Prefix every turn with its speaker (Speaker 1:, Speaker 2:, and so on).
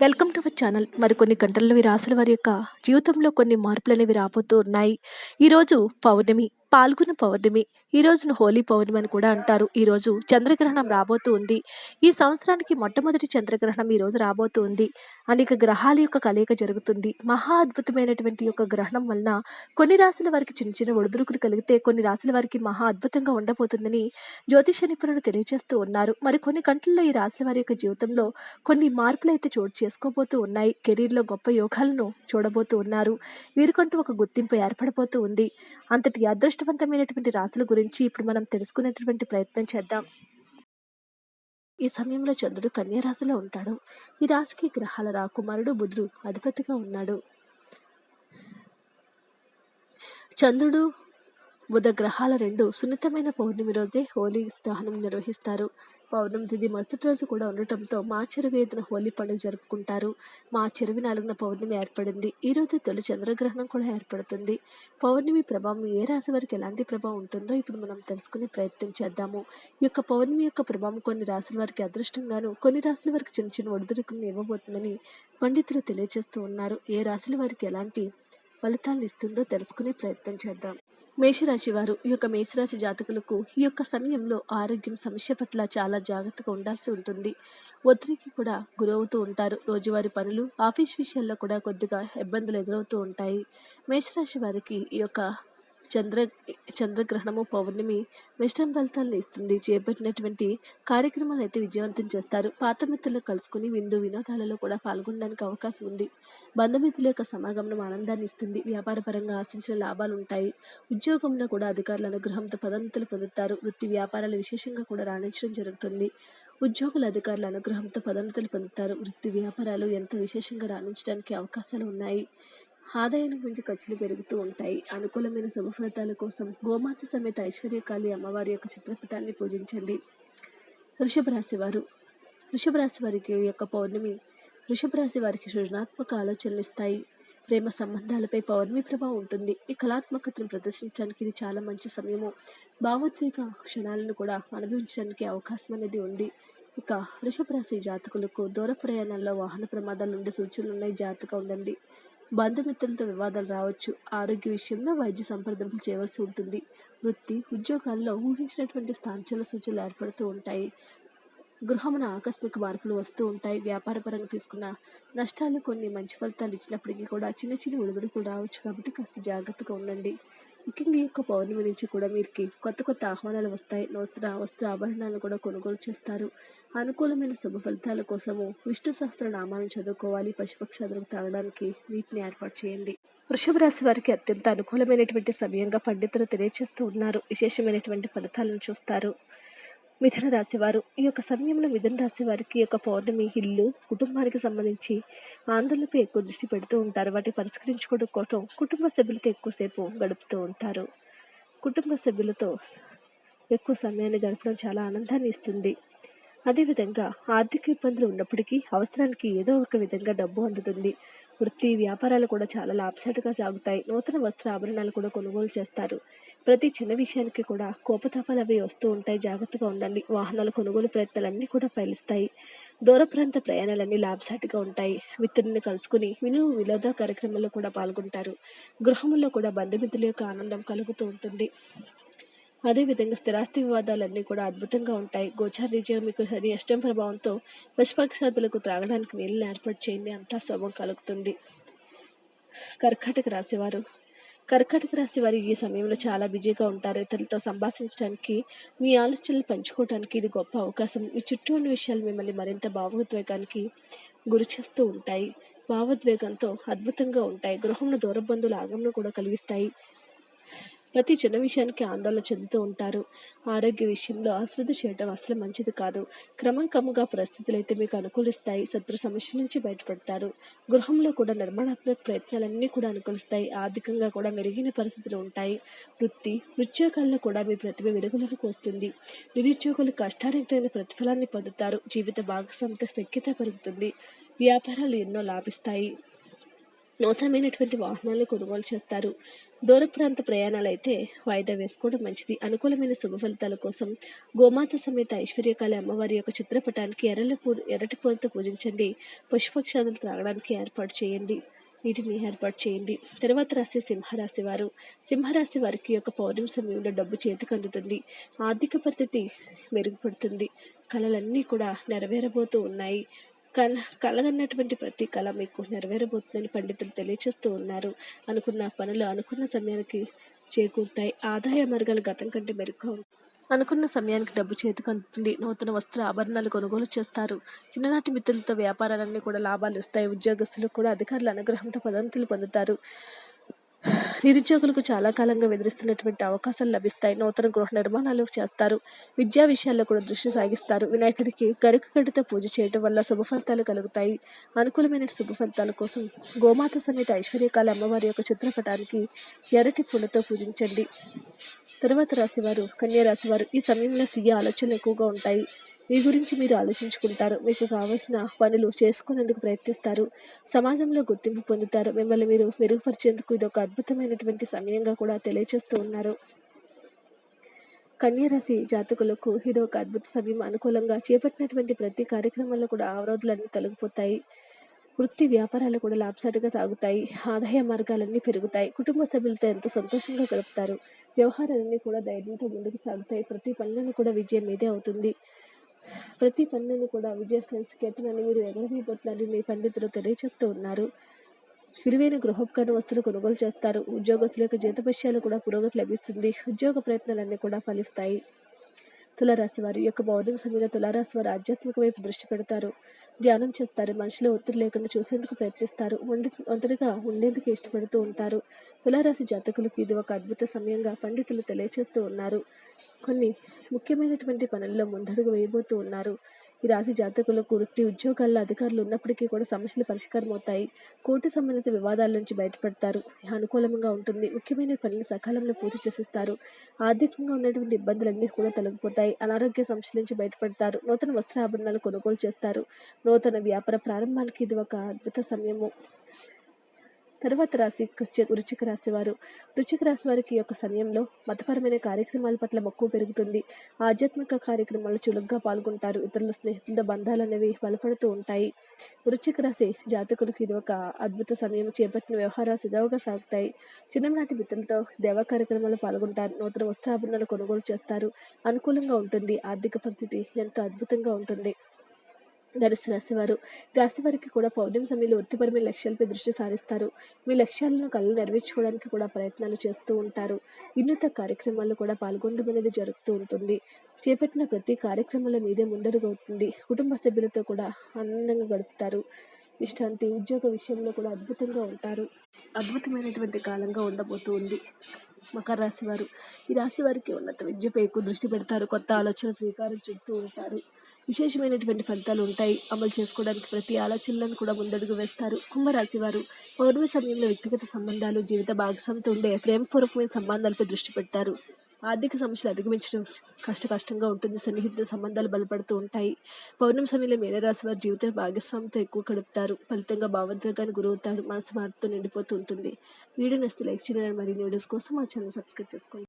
Speaker 1: Welcome to our channel మరికొన్ని గంటల్లో ఈ రాశుల వారి యొక్క జీవితంలో కొన్ని మార్పులు అనేవి రాబోతూ ఉన్నాయి ఈరోజు పౌర్ణమి పాల్గొన పౌర్ణమి ఈ రోజును హోలీ పౌర్ణమి అని కూడా అంటారు. ఈరోజు చంద్రగ్రహణం రాబోతూ ఉంది. ఈ సంవత్సరానికి మొట్టమొదటి చంద్రగ్రహణం ఈరోజు రాబోతూ ఉంది. అనేక గ్రహాల యొక్క కలయిక జరుగుతుంది. మహా అద్భుతమైనటువంటి యొక్క గ్రహణం వలన కొన్ని రాశుల వారికి చిన్న చిన్న ఒడిదుడుకులు కలిగితే కొన్ని రాశుల వారికి మహా అద్భుతంగా ఉండబోతుందని జ్యోతిష నిపుణులు తెలియజేస్తూ ఉన్నారు. మరి కొన్ని గంటల్లో ఈ రాశుల వారి యొక్క జీవితంలో కొన్ని మార్పులు అయితే చోటు చేసుకోబోతూ ఉన్నాయి. కెరీర్లో గొప్ప యోగాలను చూడబోతూ ఉన్నారు. వీరికంటూ ఒక గుర్తింపు ఏర్పడబోతూ ఉంది. అంతటి అదృష్టవంతమైనటువంటి రాశుల గురించి ఇప్పుడు మనం తెలుసుకునేటువంటి ప్రయత్నం చేద్దాం. ఈ సమయంలో చంద్రుడు కన్యరాశిలో ఉంటాడు. ఈ రాశికి గ్రహాల రాకుమారుడు బుధుడు అధిపతిగా ఉన్నాడు. చంద్రుడు బుధ గ్రహాల రెండు సున్నితమైన పౌర్ణమి రోజే హోలీ దహనం నిర్వహిస్తారు. పౌర్ణమి తిథి మరుసటి రోజు కూడా ఉండటంతో మా చెరువు ఐదున హోలీ పండుగ జరుపుకుంటారు. మా చెరువు నాలుగున పౌర్ణమి ఏర్పడింది. ఈ రోజు తొలి చంద్రగ్రహణం కూడా ఏర్పడుతుంది. పౌర్ణమి ప్రభావం ఏ రాశి వారికి ఎలాంటి ప్రభావం ఉంటుందో ఇప్పుడు మనం తెలుసుకునే ప్రయత్నం చేద్దాము. ఈ యొక్క పౌర్ణమి యొక్క ప్రభావం కొన్ని రాశుల వారికి అదృష్టంగాను కొన్ని రాశుల వారికి చిన్న చిన్న ఒడిదుడుకుని ఇవ్వబోతుందని పండితులు తెలియజేస్తూ ఉన్నారు. ఏ రాశుల వారికి ఎలాంటి ఫలితాలను ఇస్తుందో తెలుసుకునే ప్రయత్నం చేద్దాం. మేషరాశి వారు ఈ యొక్క మేషరాశి జాతకులకు ఈ యొక్క సమయంలో ఆరోగ్యం సమస్య పట్ల చాలా జాగ్రత్తగా ఉండాల్సి ఉంటుంది. ఒత్తిడికి కూడా గురవుతూ ఉంటారు. రోజువారి పనులు ఆఫీస్ విషయాల్లో కూడా కొద్దిగా ఇబ్బందులు ఎదురవుతూ ఉంటాయి. మేషరాశి వారికి ఈ యొక్క చంద్ర చంద్రగ్రహణము పౌర్ణమి వెస్టర్న్ ఫలితాలను ఇస్తుంది. చేపట్టినటువంటి కార్యక్రమాలు అయితే విజయవంతం చేస్తారు. పాత మిత్రులు కలుసుకుని విందు వినోదాలలో కూడా పాల్గొనడానికి అవకాశం ఉంది. బంధుమిత్రుల యొక్క సమాగమనం ఆనందాన్ని ఇస్తుంది. వ్యాపారపరంగా ఆశించిన లాభాలు ఉంటాయి. ఉద్యోగంలో కూడా అధికారుల అనుగ్రహంతో పదోన్నతులు పొందుతారు. వృత్తి వ్యాపారాలు విశేషంగా కూడా రాణించడం జరుగుతుంది. ఉద్యోగుల అధికారుల అనుగ్రహంతో పదోన్నతులు పొందుతారు. వృత్తి వ్యాపారాలు ఎంతో విశేషంగా రాణించడానికి అవకాశాలు ఉన్నాయి. ఆదాయానికి మించి ఖర్చులు పెరుగుతూ ఉంటాయి. అనుకూలమైన శుభ ఫలితాల కోసం గోమాత సమేత ఐశ్వర్యకాళి అమ్మవారి యొక్క చిత్రపటాన్ని పూజించండి. వృషభ రాశి వారు. వృషభ రాశి వారికి యొక్క పౌర్ణమి వృషభ రాశి వారికి సృజనాత్మక ఆలోచనలు ఇస్తాయి. ప్రేమ సంబంధాలపై పౌర్ణమి ప్రభావం ఉంటుంది. ఈ కళాత్మకతను ప్రదర్శించడానికి ఇది చాలా మంచి సమయము. భావోద్వేగ క్షణాలను కూడా అనుభవించడానికి అవకాశం అనేది ఉంది. ఇక వృషభ రాశి జాతకులకు దూర ప్రయాణాల్లో వాహన ప్రమాదాల నుండి సూచనలు ఉన్నాయి. జాగ్రత్తగా ఉండండి. బంధుమిత్రులతో వివాదాలు రావచ్చు. ఆరోగ్య విషయంలో వైద్య సంప్రదింపులు చేయవలసి ఉంటుంది. వృత్తి ఉద్యోగాల్లో ఊహించినటువంటి స్థాంచల సూచనలు ఏర్పడుతూ ఉంటాయి. గృహమున ఆకస్మిక మార్పులు వస్తూ ఉంటాయి. వ్యాపారపరంగా తీసుకున్న నష్టాలు కొన్ని మంచి ఫలితాలు ఇచ్చినప్పటికీ కూడా చిన్న చిన్న ఒడిదుడుకులు రావచ్చు కాబట్టి కాస్త జాగ్రత్తగా ఉండండి. ముఖ్యంగా ఈ యొక్క పౌర్ణమి నుంచి కూడా వీరికి కొత్త కొత్త ఆహ్వానాలు వస్తాయి. నూతన వస్త్ర ఆభరణాలు కూడా కొనుగోలు చేస్తారు. అనుకూలమైన శుభ ఫలితాల కోసము విష్ణు సహస్ర నామాలను చదువుకోవాలి. పశుపక్షాదులకు తాగడానికి వీటిని ఏర్పాటు చేయండి. వృషభ రాశి వారికి అత్యంత అనుకూలమైనటువంటి సమయంగా పండితులు తెలియజేస్తూ ఉన్నారు. విశేషమైనటువంటి ఫలితాలను చూస్తారు. మిథున రాశివారు. ఈ యొక్క సమయంలో మిథున రాశి వారికి ఈ యొక్క పౌర్ణమి ఇల్లు కుటుంబానికి సంబంధించి ఆందోళనపై ఎక్కువ దృష్టి పెడుతూ ఉంటారు. వాటిని పరిష్కరించుకోవడం కోసం కుటుంబ సభ్యులతో ఎక్కువసేపు గడుపుతూ ఉంటారు. కుటుంబ సభ్యులతో ఎక్కువ సమయాన్ని గడపడం చాలా ఆనందాన్ని ఇస్తుంది. అదేవిధంగా ఆర్థిక ఇబ్బందులు ఉన్నప్పటికీ అవసరానికి ఏదో ఒక విధంగా డబ్బు అందుతుంది. వృత్తి వ్యాపారాలు కూడా చాలా లాభసాటిగా సాగుతాయి. నూతన వస్త్ర ఆభరణాలు కూడా కొనుగోలు చేస్తారు. ప్రతి చిన్న విషయానికి కూడా కోపతాపాలు అవి వస్తూ ఉంటాయి. జాగ్రత్తగా ఉండండి. వాహనాల కొనుగోలు ప్రయత్నాలన్నీ కూడా ఫలిస్తాయి. దూర ప్రాంత ప్రయాణాలన్నీ లాభసాటిగా ఉంటాయి. మిత్రుల్ని కలుసుకుని విను వినోద కార్యక్రమాల్లో కూడా పాల్గొంటారు. గృహంలో కూడా బంధుమిత్రుల యొక్క ఆనందం కలుగుతూ ఉంటుంది. అదేవిధంగా స్థిరాస్తి వివాదాలన్నీ కూడా అద్భుతంగా ఉంటాయి. గోచార రీత్యా మీకు సరి అష్టం ప్రభావంతో పశుపక్షాదులకు త్రాగడానికి నీళ్ళని ఏర్పాటు చేయండి. అంతా శుభం కలుగుతుంది. కర్కాటక రాశివారు కర్కాటక రాశి వారు ఈ సమయంలో చాలా బిజీగా ఉంటారు. ఇతరులతో సంభాషించడానికి మీ ఆలోచనలు పంచుకోవడానికి ఇది గొప్ప అవకాశం. మీ చుట్టూ ఉన్న విషయాలు మిమ్మల్ని మరింత భావోద్వేగానికి గురి చేస్తూ ఉంటాయి. భావోద్వేగంతో అద్భుతంగా ఉంటాయి. గృహంలో దూరబంధుల ఆగమనం కూడా కలిగిస్తాయి. ప్రతి చిన్న విషయానికి ఆందోళన చెందుతూ ఉంటారు. ఆరోగ్య విషయంలో అశ్రద్ధ చేయడం అసలు మంచిది కాదు. క్రమం క్రమంగా పరిస్థితులు అయితే మీకు అనుకూలిస్తాయి. శత్రు సమస్య నుంచి బయటపడతారు. గృహంలో కూడా నిర్మాణాత్మక ప్రయత్నాలన్నీ కూడా అనుకూలిస్తాయి. ఆర్థికంగా కూడా మెరుగైన పరిస్థితులు ఉంటాయి. వృత్తి ఉద్యోగాల్లో కూడా మీ ప్రతిభ వెలుగులోకి వస్తుంది. నిరుద్యోగులు కష్టానికి తగిన ప్రతిఫలాన్ని పొందుతారు. జీవిత భాగస్వామితో శక్యత పెరుగుతుంది. వ్యాపారాలు ఎన్నో లాభిస్తాయి. నూతనమైనటువంటి వాహనాలను కొనుగోలు చేస్తారు. దూర ప్రాంత ప్రయాణాలు అయితే వాయిదా వేసుకోవడం మంచిది. అనుకూలమైన శుభ ఫలితాల కోసం గోమాత సమేత ఐశ్వర్యకాళి అమ్మవారి యొక్క చిత్రపటానికి ఎర్రల పూ ఎర్రటి పూలతో పూజించండి. పశుపక్షాదులు త్రాగడానికి ఏర్పాటు చేయండి. వీటిని ఏర్పాటు చేయండి. తర్వాత రాశి సింహరాశి వారు. సింహరాశి వారికి యొక్క పౌర్ణమి సమయంలో డబ్బు చేతికి అందుతుంది. ఆర్థిక పరిస్థితి మెరుగుపడుతుంది. కళలన్నీ కూడా నెరవేరబోతూ ఉన్నాయి. కల కలగన్నటువంటి ప్రతి కళ మీకు నెరవేరబోతుందని పండితులు తెలియచేస్తూ ఉన్నారు. అనుకున్న పనులు అనుకున్న సమయానికి చేకూరుతాయి. ఆదాయ మార్గాలు గతం కంటే మెరుగ్గా అనుకున్న సమయానికి డబ్బు చేతికి అందుతుంది. నూతన వస్త్ర ఆభరణాలు కొనుగోలు చేస్తారు. చిన్ననాటి మిత్రులతో వ్యాపారాలన్నీ కూడా లాభాలు ఇస్తాయి. ఉద్యోగస్తులు కూడా అధికారుల అనుగ్రహంతో పదోన్నతులు పొందుతారు. నిరుద్యోగులకు చాలా కాలంగా ఎదురుస్తున్నటువంటి అవకాశాలు లభిస్తాయి. నూతన గృహ నిర్మాణాలు చేస్తారు. విద్యా విషయాల్లో కూడా దృష్టి సాగిస్తారు. వినాయకుడికి గరుకు గడితో పూజ చేయడం వల్ల శుభ ఫలితాలు కలుగుతాయి. అనుకూలమైన శుభ ఫలితాల కోసం గోమాత సమేత ఐశ్వర్యకాల అమ్మవారి యొక్క చిత్రపటానికి ఎర్రటి పూలతో పూజించండి. తర్వాత రాశివారు కన్యా రాశివారు ఈ సమయంలో స్వీయ ఆలోచనలు ఎక్కువగా ఉంటాయి. మీ గురించి మీరు ఆలోచించుకుంటారు. మీకు కావలసిన పనులు చేసుకునేందుకు ప్రయత్నిస్తారు. సమాజంలో గుర్తింపు పొందుతారు. మిమ్మల్ని మీరు మెరుగుపరిచేందుకు ఇది ఒక అద్భుతమైనటువంటి సమయంగా కూడా తెలియజేస్తూ ఉన్నారు. కన్యరాశి జాతకులకు ఇది ఒక అద్భుత సమయం. అనుకూలంగా చేపట్టినటువంటి ప్రతి కార్యక్రమంలో కూడా అవరోధులన్నీ తొలగిపోతాయి. వృత్తి వ్యాపారాలు కూడా లాభసాటిగా సాగుతాయి. ఆదాయ మార్గాలన్నీ పెరుగుతాయి. కుటుంబ సభ్యులతో ఎంతో సంతోషంగా గడుపుతారు. వ్యవహారాలన్నీ కూడా ధైర్యంతో ముందుకు సాగుతాయి. ప్రతి పనులను కూడా విజయం మీదే అవుతుంది. ప్రతి పనులను కూడా విజయ సంకేతనాన్ని మీరు ఎగరవేయబోతున్నారని మీ పండితులు తెలియజేస్తూ ఉన్నారు. విలువైన గృహోపకరణ వస్తువులు కొనుగోలు చేస్తారు. ఉద్యోగస్తుల యొక్క జీతపశ్యాలు కూడా పురోగతి లభిస్తుంది. ఉద్యోగ ప్రయత్నాలన్నీ కూడా ఫలిస్తాయి. తులారాశి వారి యొక్క పౌర్ణమి సమయంలో తులారాశి వారు ఆధ్యాత్మిక వైపు దృష్టి పెడతారు. ధ్యానం చేస్తారు. మనుషులు ఒత్తిడి లేకుండా చూసేందుకు ప్రయత్నిస్తారు. ఒంటి ఒంటరిగా ఉండేందుకు ఇష్టపడుతూ ఉంటారు. తులారాశి జాతకులకు ఇది ఒక అద్భుత సమయంగా పండితులు తెలియచేస్తూ ఉన్నారు. కొన్ని ముఖ్యమైనటువంటి పనుల్లో ముందడుగు వేయబోతూ ఉన్నారు. ఈ రాశి జాతకులకు వృత్తి ఉద్యోగాల్లో అధికారులు ఉన్నప్పటికీ కూడా సమస్యలు పరిష్కారం అవుతాయి. కోర్టు సంబంధిత వివాదాల నుంచి బయటపడతారు. అనుకూలంగా ఉంటుంది. ముఖ్యమైన పనులు సకాలంలో పూర్తి చేసిస్తారు. ఆర్థికంగా ఉన్నటువంటి ఇబ్బందులన్నీ కూడా తొలగిపోతాయి. అనారోగ్య సమస్యల నుంచి బయటపడతారు. నూతన వస్త్రాభరణాలు కొనుగోలు చేస్తారు. నూతన వ్యాపార ప్రారంభానికి ఇది ఒక అద్భుత సమయము. తర్వాత రాశి వృచ్చిక రాశి వారు. వృచ్చిక రాశి వారికి యొక్క సమయంలో మతపరమైన కార్యక్రమాల పట్ల మక్కువ పెరుగుతుంది. ఆధ్యాత్మిక కార్యక్రమాలు చురుగ్గా పాల్గొంటారు. ఇతరుల స్నేహితులతో బంధాలు అనేవి బలపడుతూ ఉంటాయి. వృచ్చిక రాశి జాతకులకు ఇది ఒక అద్భుత సమయం. చేపట్టిన వ్యవహారాలు సజావుగా సాగుతాయి. చిన్ననాటి మిత్రులతో దేవ కార్యక్రమాల్లో పాల్గొంటారు. నూతన వస్త్రాభరణాలు కొనుగోలు చేస్తారు. అనుకూలంగా ఉంటుంది. ఆర్థిక పరిస్థితి ఎంతో అద్భుతంగా ఉంటుంది. ధనుసు రాశివారు రాశివారికి రాశి వారికి కూడా పౌర్ణమి సమయంలో వృత్తిపరమైన లక్ష్యాలపై దృష్టి సారిస్తారు. మీ లక్ష్యాలను కళ్ళు నెరవేర్చుకోవడానికి కూడా ప్రయత్నాలు చేస్తూ ఉంటారు. వినూత కార్యక్రమాల్లో కూడా పాల్గొనడం అనేది జరుగుతూ ఉంటుంది. చేపట్టిన ప్రతి కార్యక్రమంలో మీదే ముందడుగవుతుంది కుటుంబ సభ్యులతో కూడా ఆనందంగా గడుపుతారు. విశ్రాంతి ఉద్యోగ విషయంలో కూడా అద్భుతంగా ఉంటారు. అద్భుతమైనటువంటి కాలంగా ఉండబోతూ ఉంది. మకర రాశి వారు. ఈ రాశి వారికి ఉన్నత విద్యపై ఎక్కువ దృష్టి పెడతారు. కొత్త ఆలోచన స్వీకారం చూస్తూ ఉంటారు. విశేషమైనటువంటి ఫలితాలు ఉంటాయి. అమలు చేసుకోవడానికి ప్రతి ఆలోచనలను కూడా ముందడుగు వేస్తారు. కుంభరాశి వారు పౌర్ణమి సమయంలో వ్యక్తిగత సంబంధాలు జీవిత భాగస్వామితో ఉండే ప్రేమపూర్వకమైన సంబంధాలపై దృష్టి పెడతారు ఆర్థిక సమస్యలు అధిగమించడం కష్ట కష్టంగా ఉంటుంది. సన్నిహిత సంబంధాలు బలపడుతూ ఉంటాయి. పౌర్ణమి సమయంలో మేనరాశి వారి జీవిత భాగస్వామితో ఎక్కువ గడుపుతారు. ఫలితంగా భావోద్వేగానికి గురవుతాడు మనసు మార్పుతో నిండిపోతూ ఉంటుంది. వీడియో నస్తే లైక్ చేయాలని మరియు వీడియోస్ కోసం మా ఛానల్ సబ్స్క్రైబ్ చేసుకోండి.